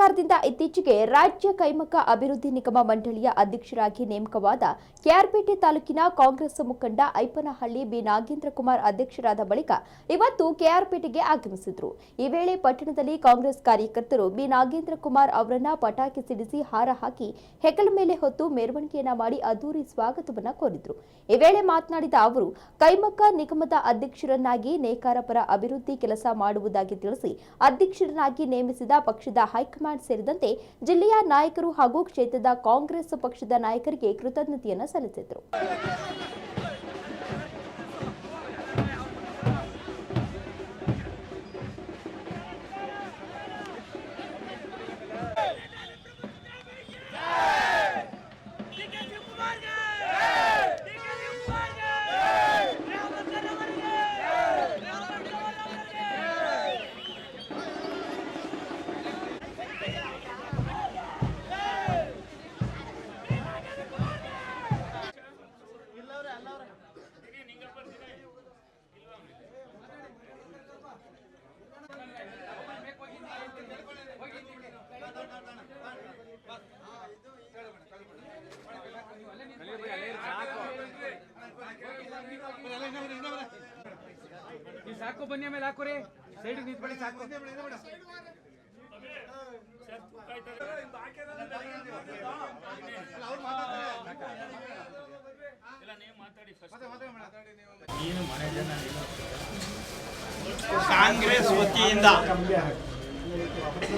ಸರ್ಕಾರದಿಂದ ಇತ್ತೀಚೆಗೆ ರಾಜ್ಯ ಕೈಮಗ್ಗ ಅಭಿವೃದ್ಧಿ ನಿಗಮ ಮಂಡಳಿಯ ಅಧ್ಯಕ್ಷರಾಗಿ ನೇಮಕವಾದ ಕೆಆರ್ಪೇಟೆ ತಾಲೂಕಿನ ಕಾಂಗ್ರೆಸ್ ಮುಖಂಡ ಐಪನಹಳ್ಳಿ ಬಿ ನಾಗೇಂದ್ರ ಕುಮಾರ್ ಅಧ್ಯಕ್ಷರಾದ ಬಳಿಕ ಇವತ್ತು ಕೆಆರ್ಪೇಟೆಗೆ ಆಗಮಿಸಿದ್ರು. ಈ ವೇಳೆ ಪಟ್ಟಣದಲ್ಲಿ ಕಾಂಗ್ರೆಸ್ ಕಾರ್ಯಕರ್ತರು ಬಿ ನಾಗೇಂದ್ರ ಕುಮಾರ್ ಅವರನ್ನ ಪಟಾಕಿ ಸಿಡಿಸಿ ಹಾರ ಹಾಕಿ ಹೆಗಲ ಮೇಲೆ ಹೊತ್ತು ಮೆರವಣಿಗೆಯನ್ನ ಮಾಡಿ ಅದ್ದೂರಿ ಸ್ವಾಗತವನ್ನ ಕೋರಿದ್ರು. ಈ ವೇಳೆ ಮಾತನಾಡಿದ ಅವರು, ಕೈಮಗ್ಗ ನಿಗಮದ ಅಧ್ಯಕ್ಷರನ್ನಾಗಿ ನೇಕಾರ ಪರ ಅಭಿವೃದ್ಧಿ ಕೆಲಸ ಮಾಡುವುದಾಗಿ ತಿಳಿಸಿ ಅಧ್ಯಕ್ಷರನ್ನಾಗಿ ನೇಮಿಸಿದ ಪಕ್ಷದ ಹೈಕಮಾಂಡ್ ಸೇರಿದಂತೆ ಜಿಲ್ಲೆಯ ನಾಯಕರು ಹಾಗೂ ಕ್ಷೇತ್ರದ ಕಾಂಗ್ರೆಸ್ ಪಕ್ಷದ ನಾಯಕರಿಗೆ ಕೃತಜ್ಞತೆಯನ್ನು ಸಲ್ಲಿಸಿದರು. ಈ ಸಾಕು ಬನ್ನಿ ಆಮೇಲೆ ಹಾಕೋರಿ ಸೈಡ್ ನಿಂತ್ಕೊಳ್ಳಿ ಸಾಕು ಕಾಂಗ್ರೆಸ್ ವತಿಯಿಂದ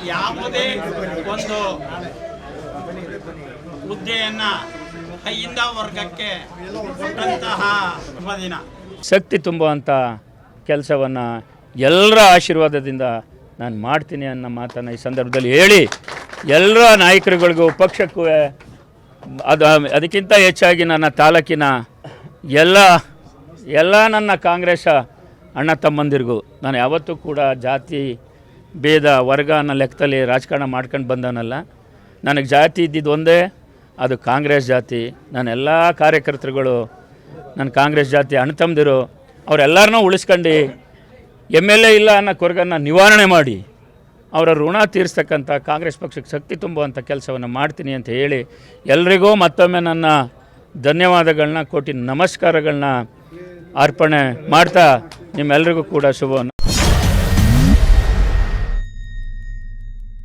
ಯಾವುದೇ ಒಂದು ಹುದ್ದೆಯನ್ನ ಕೈಯಿಂದ ವರ್ಗಕ್ಕೆ ಕೊಟ್ಟಂತಹ ಶುಭ ಶಕ್ತಿ ತುಂಬುವಂಥ ಕೆಲಸವನ್ನು ಎಲ್ಲರ ಆಶೀರ್ವಾದದಿಂದ ನಾನು ಮಾಡ್ತೀನಿ ಅನ್ನೋ ಮಾತನ್ನು ಈ ಸಂದರ್ಭದಲ್ಲಿ ಹೇಳಿ ಎಲ್ಲರ ನಾಯಕರುಗಳಿಗೂ ಪಕ್ಷಕ್ಕೂ, ಅದು ಅದಕ್ಕಿಂತ ಹೆಚ್ಚಾಗಿ ನನ್ನ ತಾಲೂಕಿನ ಎಲ್ಲ ಎಲ್ಲ ನನ್ನ ಕಾಂಗ್ರೆಸ್ ಅಣ್ಣ ತಮ್ಮಂದಿರಿಗೂ. ನಾನು ಯಾವತ್ತೂ ಕೂಡ ಜಾತಿ, ಭೇದ, ವರ್ಗ ಅನ್ನೋ ಲೆಕ್ಕದಲ್ಲಿ ರಾಜಕಾರಣ ಮಾಡ್ಕೊಂಡು ಬಂದನಲ್ಲ ನನಗೆ ಜಾತಿ ಇದ್ದಿದ್ದು ಒಂದೇ, ಅದು ಕಾಂಗ್ರೆಸ್ ಜಾತಿ. ನನ್ನ ಎಲ್ಲ ಕಾರ್ಯಕರ್ತರುಗಳು, ನನ್ನ ಕಾಂಗ್ರೆಸ್ ಜಾತಿ ಅಣ್ಣ ತಮ್ಮದಿರು, ಅವರೆಲ್ಲರನ್ನೂ ಉಳಿಸ್ಕೊಂಡು ಎಂ ಎಲ್ ಎ ಇಲ್ಲ ಅನ್ನೋ ಕೊರಗನ್ನು ನಿವಾರಣೆ ಮಾಡಿ, ಅವರ ಋಣ ತೀರಿಸ್ತಕ್ಕಂಥ ಕಾಂಗ್ರೆಸ್ ಪಕ್ಷಕ್ಕೆ ಶಕ್ತಿ ತುಂಬುವಂಥ ಕೆಲಸವನ್ನು ಮಾಡ್ತೀನಿ ಅಂತ ಹೇಳಿ ಎಲ್ರಿಗೂ ಮತ್ತೊಮ್ಮೆ ನನ್ನ ಧನ್ಯವಾದಗಳನ್ನ ಕೋಟಿ ನಮಸ್ಕಾರಗಳನ್ನ ಅರ್ಪಣೆ ಮಾಡ್ತಾ ನಿಮ್ಮೆಲ್ಲರಿಗೂ ಕೂಡ ಶುಭವನ್ನು.